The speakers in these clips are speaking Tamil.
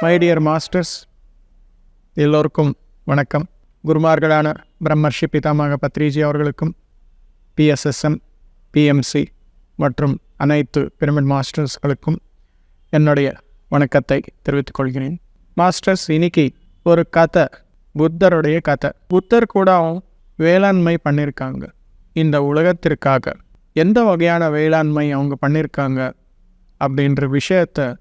மை டியர் மாஸ்டர்ஸ் எல்லோருக்கும் வணக்கம். குருமார்களான பிரம்மர்ஷி பிதாமக பத்ரிஜி அவர்களுக்கும் பிஎஸ்எஸ்எம் பிஎம்சி மற்றும் அனைத்து பிரமிட் மாஸ்டர்ஸ்களுக்கும் என்னுடைய வணக்கத்தை தெரிவித்துக் கொள்கிறேன். மாஸ்டர்ஸ் இன்னைக்கு ஒரு கதை புத்தருடைய கதை. புத்தர் கூட வேளாண்மை பண்ணியிருக்காங்க இந்த உலகத்திற்காக எந்த வகையான வேளாண்மை அவங்க பண்ணியிருக்காங்க அப்படின்ற விஷயத்தை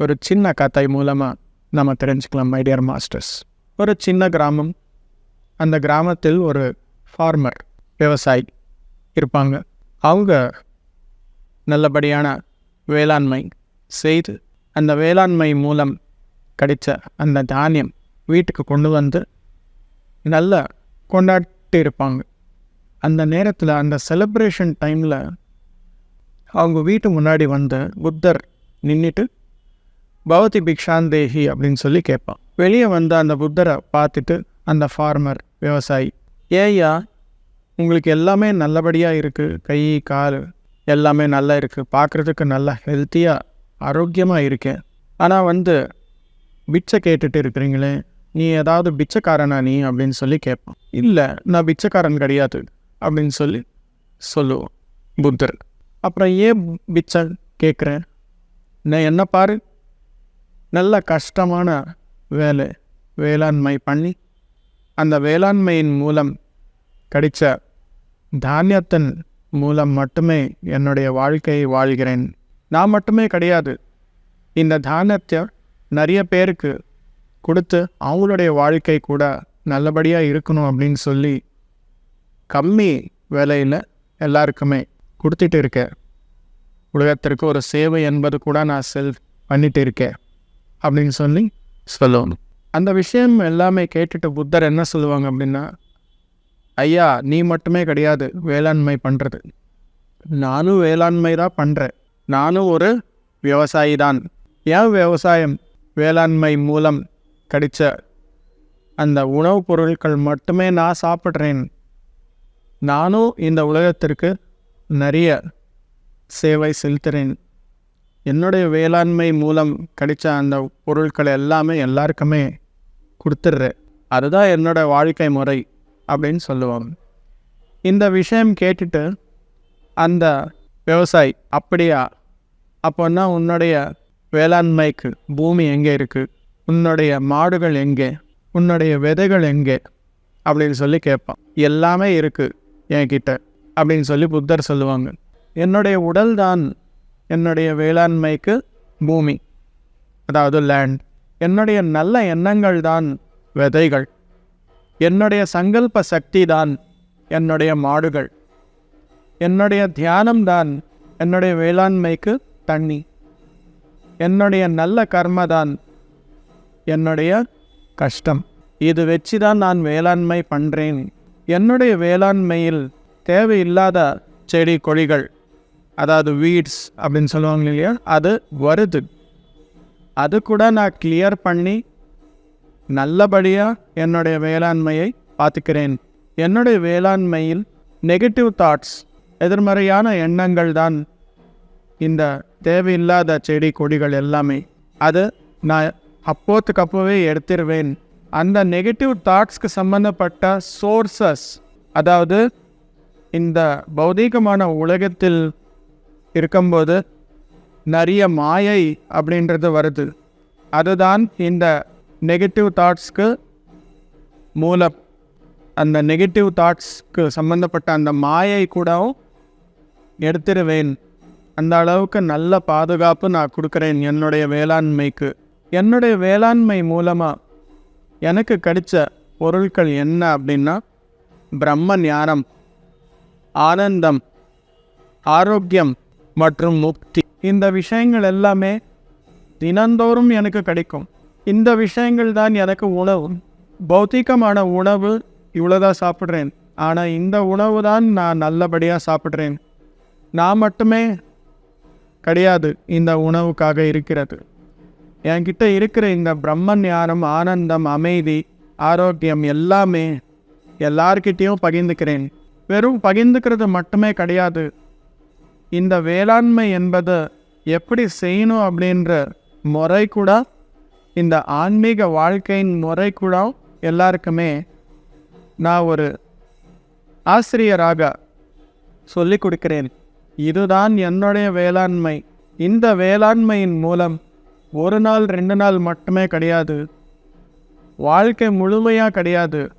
ஒரு சின்ன கதை மூலமாக நம்ம தெரிஞ்சுக்கலாம் மைடியர் மாஸ்டர்ஸ் ஒரு சின்ன கிராமம். அந்த கிராமத்தில் ஒரு ஃபார்மர் விவசாயி இருப்பாங்க. அவங்க நல்லபடியான வேளாண்மை செய்து அந்த வேளாண்மை மூலம் கிடைச்ச அந்த தானியம் வீட்டுக்கு கொண்டு வந்து நல்லா கொண்டாடி இருப்பாங்க. அந்த நேரத்தில் அந்த செலிப்ரேஷன் டைமில் அவங்க வீட்டு முன்னாடி வந்த புத்தர் நின்றுட்டு பவதி பிக்ஷாந்தேஹி அப்படின்னு சொல்லி கேட்பான். வெளியே வந்து அந்த புத்தரை பார்த்துட்டு அந்த ஃபார்மர் விவசாயி ஏய்யா உங்களுக்கு எல்லாமே நல்லபடியாக இருக்குது கை கால் எல்லாமே நல்லா இருக்குது பார்க்குறதுக்கு நல்லா ஹெல்த்தியாக ஆரோக்கியமாக இருக்கேன். ஆனால் வந்து பிச்சை கேட்டுட்டு இருக்கிறீங்களே நீ ஏதாவது பிச்சைக்காரனா நீ? அப்படின்னு சொல்லி கேட்பான். இல்லை நான் பிச்சைக்காரன் கிடையாது. அப்படின்னு சொல்லி சொல்லுவோம் புத்தர். அப்புறம் ஏன் பிச்சை கேட்குறேன் நான் என்ன பாரு நல்ல கஷ்டமான வேலை வேளாண்மை பண்ணி அந்த வேளாண்மையின் மூலம் கிடைச்ச தானியத்தின் மூலம் மட்டுமே என்னுடைய வாழ்க்கையை வாழ்கிறேன். நான் மட்டுமே கிடையாது. இந்த தானியத்தை நிறைய பேருக்கு கொடுத்து அவங்களுடைய வாழ்க்கை கூட நல்லபடியாக இருக்கணும் அப்படின்னு சொல்லி கம்மி விலையில் எல்லாருக்குமே கொடுத்துட்டு இருக்கேன். உலகத்திற்கு ஒரு சேவை என்பது கூட நான் செல் பண்ணிட்டு இருக்கேன். அப்படின்னு சொல்லி சொல்லணும். அந்த விஷயம் எல்லாமே கேட்டுட்டு புத்தர் என்ன சொல்லுவாங்க அப்படின்னா ஐயா நீ மட்டுமே கிடையாது வேளாண்மை பண்ணுறது நானும் வேளாண்மை தான் பண்ணுறேன் நானும் ஒரு விவசாயி தான். ஏன் விவசாயம் வேளாண்மை மூலம் கிடைச்ச அந்த உணவுப் பொருட்கள் மட்டுமே நான் சாப்பிட்றேன்? நானும் இந்த உலகத்திற்கு நிறைய சேவை செலுத்துகிறேன் என்னுடைய வேளாண்மை மூலம் கிடைச்ச அந்த பொருட்கள் எல்லாமே எல்லாருக்குமே கொடுத்துட்றேன். அதுதான் என்னோடய வாழ்க்கை முறை அப்படின்னு சொல்லுவாங்க. இந்த விஷயம் கேட்டுட்டு அந்த விவசாயி அப்படியா? அப்போன்னா உன்னுடைய வேளாண்மைக்கு பூமி எங்கே இருக்குது உன்னுடைய மாடுகள் எங்கே? உன்னுடைய விதைகள் எங்கே? அப்படின்னு சொல்லி கேட்பான். எல்லாமே இருக்குது என்கிட்ட அப்படின்னு சொல்லி புத்தர் சொல்லுவாங்க. என்னுடைய உடல் தான் என்னுடைய வேளாண்மைக்கு பூமி அதாவது லேண்ட் என்னுடைய நல்ல எண்ணங்கள் தான் விதைகள். என்னுடைய சங்கல்ப சக்தி தான் என்னுடைய மாடுகள். என்னுடைய தியானம் தான் என்னுடைய வேளாண்மைக்கு தண்ணி. என்னுடைய நல்ல கர்ம தான் என்னுடைய கஷ்டம். இது வச்சு தான் நான் வேளாண்மை பண்ணுறேன் என்னுடைய வேளாண்மையில் தேவையில்லாத செடி கொடிகள் அதாவது வீட்ஸ் அப்படின்னு சொல்லுவாங்க இல்லையா? அது வருது. அது கூட நான் கிளியர் பண்ணி நல்லபடியாக என்னுடைய வேளாண்மையை பார்த்துக்கிறேன். என்னுடைய வேளாண்மையில் நெகட்டிவ் தாட்ஸ் எதிர்மறையான எண்ணங்கள் தான் இந்த தேவையில்லாத செடி கொடிகள் எல்லாமே. அது நான் அப்போத்துக்கு அப்போவே எடுத்துருவேன். அந்த நெகட்டிவ் தாட்ஸ்க்கு சம்மந்தப்பட்ட சோர்சஸ் அதாவது இந்த பௌதீகமான உலகத்தில் இருக்கும்போது நிறைய மாயை அப்படின்றது வருது. அதுதான் இந்த நெகட்டிவ் தாட்ஸ்க்கு மூலம். அந்த நெகட்டிவ் தாட்ஸ்க்கு சம்மந்தப்பட்ட அந்த மாயை கூடவும் எடுத்துருவேன். அந்த அளவுக்கு நல்ல பாதுகாப்பு நான் கொடுக்குறேன் என்னுடைய வேளாண்மைக்கு. என்னுடைய வேளாண்மை மூலமாக எனக்கு கிடைச்ச பொருட்கள் என்ன அப்படின்னா பிரம்ம ஞானம் ஆனந்தம் ஆரோக்கியம் மற்றும் முக்தி. இந்த விஷயங்கள் எல்லாமே தினந்தோறும் எனக்கு கிடைக்கும். இந்த விஷயங்கள் தான் எனக்கு உணவு. பௌத்திகமான உணவு இவ்வளோதான் சாப்பிட்றேன். ஆனால் இந்த உணவு தான் நான் நல்லபடியாக சாப்பிட்றேன். நான் மட்டுமே கிடையாது இந்த உணவுக்காக இருக்கிறது. என்கிட்ட இருக்கிற இந்த பிரம்ம ஞானம் ஆனந்தம் அமைதி ஆரோக்கியம் எல்லாமே எல்லார்கிட்டேயும் பகிர்ந்துக்கிறேன். வெறும் பகிர்ந்துக்கிறது மட்டுமே கிடையாது. இந்த வேளாண்மை என்பது எப்படி செய்யணும் அப்படின்ற முறை கூட இந்த ஆன்மீக வாழ்க்கையின் முறை கூட எல்லாருக்குமே நான் ஒரு ஆசிரியராக சொல்லிக் கொடுக்கிறேன். இதுதான் என்னுடைய வேளாண்மை. இந்த வேளாண்மையின் மூலம் ஒரு நாள் ரெண்டு நாள் மட்டுமே கிடையாது. வாழ்க்கை முழுமையாக கிடையாது.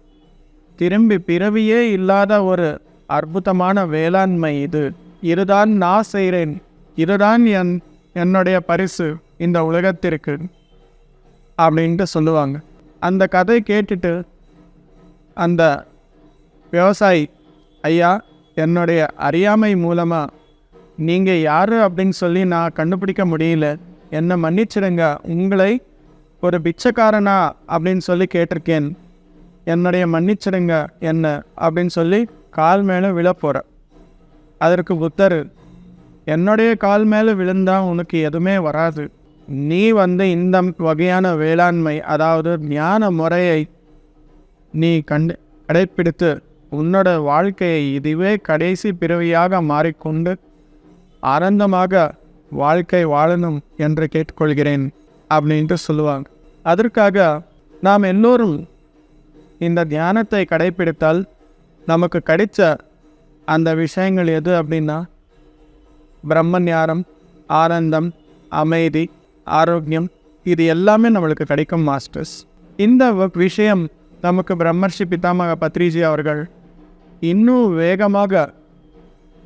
திரும்பி பிறவியே இல்லாத ஒரு அற்புதமான வேளாண்மை இது. இதுதான் நான் செய்கிறேன் இதுதான் என் என்னுடைய பரிசு இந்த உலகத்திற்கு அப்படின்ட்டு சொல்லுவாங்க. அந்த கதை கேட்டுட்டு அந்த விவசாயி ஐயா என்னுடைய அறியாமை மூலமாக நீங்கள் யார்? அப்படின்னு சொல்லி நான் கண்டுபிடிக்க முடியல. என்னை மன்னிச்சிடுங்க உங்களை ஒரு பிச்சைக்காரனா அப்படின்னு சொல்லி கேட்டிருக்கேன். என்னுடைய மன்னிச்சிடுங்க என்ன அப்படின்னு சொல்லி கால் மேலே விழப்போகிறேன் அதற்கு புத்தர் என்னுடைய கால் மேலே விழுந்தால் உனக்கு எதுவுமே வராது. நீ வந்து இந்த வகையான வேளாண்மை அதாவது ஞான முறையை நீ கண்டு கடைப்பிடித்து உன்னோட வாழ்க்கையை இதுவே கடைசி பிறவியாக மாறிக்கொண்டு ஆனந்தமாக வாழ்க்கை வாழணும் என்று கேட்டுக்கொள்கிறேன் அப்படின்ட்டு சொல்லுவாங்க. அதற்காக நாம் எல்லோரும் இந்த தியானத்தை கடைப்பிடித்தால் நமக்கு கிடைச்ச அந்த விஷயங்கள் எது அப்படின்னா பிரம்மஞானம் ஆனந்தம் அமைதி ஆரோக்கியம் இது எல்லாமே நம்மளுக்கு கிடைக்கும் மாஸ்டர்ஸ். இந்த விஷயம் நமக்கு பிரம்மர்ஷி பிதாமக பத்ரிஜி அவர்கள் இன்னும் வேகமாக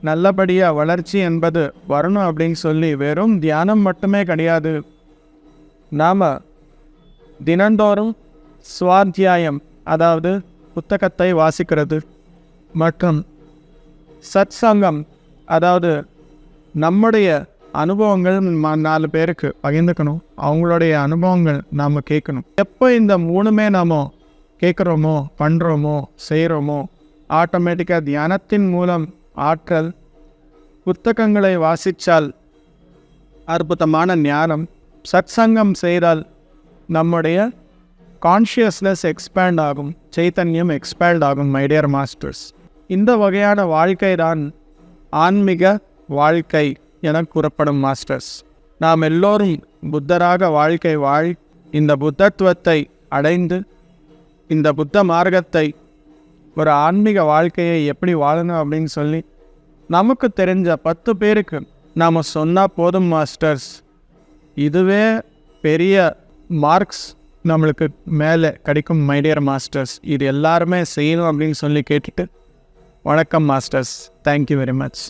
நல்லபடியாக வளர்ச்சி என்பது வரணும் அப்படின்னு சொல்லி வெறும் தியானம் மட்டுமே கிடையாது. நாம் தினந்தோறும் சுவாத்தியாயம் அதாவது புத்தகத்தை வாசிக்கிறது. மற்றும் சத்சங்கம் அதாவது நம்முடைய அனுபவங்கள் ம- நாலு பேருக்கு பகிர்ந்துக்கணும். அவங்களுடைய அனுபவங்கள் நாம் கேட்கணும். எப்போ இந்த மூணுமே நாம் கேட்குறோமோ பண்ணுறோமோ செய்கிறோமோ ஆட்டோமேட்டிக்காக தியானத்தின் மூலம் ஆற்றல் புத்தகங்களை வாசித்தால் அற்புதமான ஞானம் சத்சங்கம் செய்தால் நம்முடைய கான்ஷியஸ்னஸ் எக்ஸ்பேண்ட் ஆகும் சைத்தன்யம் எக்ஸ்பேண்ட் ஆகும் மைடியர் மாஸ்டர்ஸ் இந்த வகையான வாழ்க்கை தான் ஆன்மீக வாழ்க்கை என கூறப்படும் மாஸ்டர்ஸ். நாம் எல்லோரும் புத்தராக வாழ்க்கை வாழ் இந்த புத்தத்துவத்தை அடைந்து இந்த புத்த மார்க்கத்தை ஒரு ஆன்மீக வாழ்க்கையை எப்படி வாழணும் அப்படின்னு சொல்லி நமக்கு தெரிஞ்ச பத்து பேருக்கு நாம் சொன்னால் போதும் மாஸ்டர்ஸ். இதுவே பெரிய மார்க்ஸ் நம்மளுக்கு மேலே கிடைக்கும் மைடியர் மாஸ்டர்ஸ். இது எல்லாருமே செய்யணும் அப்படின்னு சொல்லி கேட்டுட்டு வணக்கம் மாஸ்டர்ஸ். Thank you very much